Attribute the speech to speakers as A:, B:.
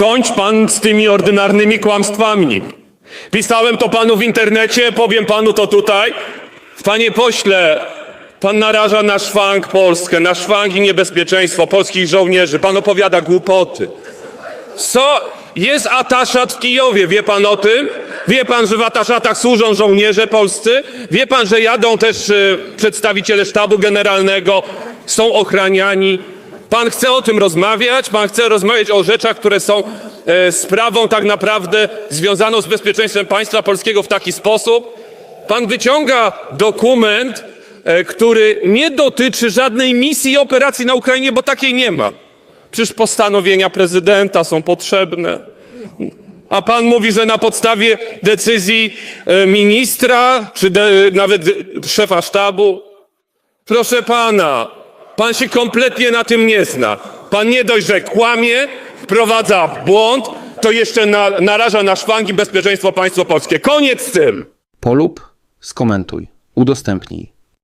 A: Skończ pan z tymi ordynarnymi kłamstwami. Pisałem to panu w internecie, powiem panu to tutaj. Panie pośle, pan naraża na szwank Polskę, na szwank i niebezpieczeństwo polskich żołnierzy. Pan opowiada głupoty. Co? Jest ataszat w Kijowie, wie pan o tym? Wie pan, że w ataszatach służą żołnierze polscy? Wie pan, że jadą też e, przedstawiciele sztabu generalnego, są ochraniani? Pan chce o tym rozmawiać? Pan chce rozmawiać o rzeczach, które są e, sprawą tak naprawdę związaną z bezpieczeństwem państwa polskiego w taki sposób? Pan wyciąga dokument, e, który nie dotyczy żadnej misji i operacji na Ukrainie, bo takiej nie ma. Przecież postanowienia prezydenta są potrzebne. A pan mówi, że na podstawie decyzji e, ministra, czy de, nawet szefa sztabu. Proszę pana, pan się kompletnie na tym nie zna. Pan nie dość, że kłamie, wprowadza w błąd, to jeszcze na, naraża na szwanki bezpieczeństwo państwo polskie. Koniec z tym!
B: Polub, skomentuj, udostępnij.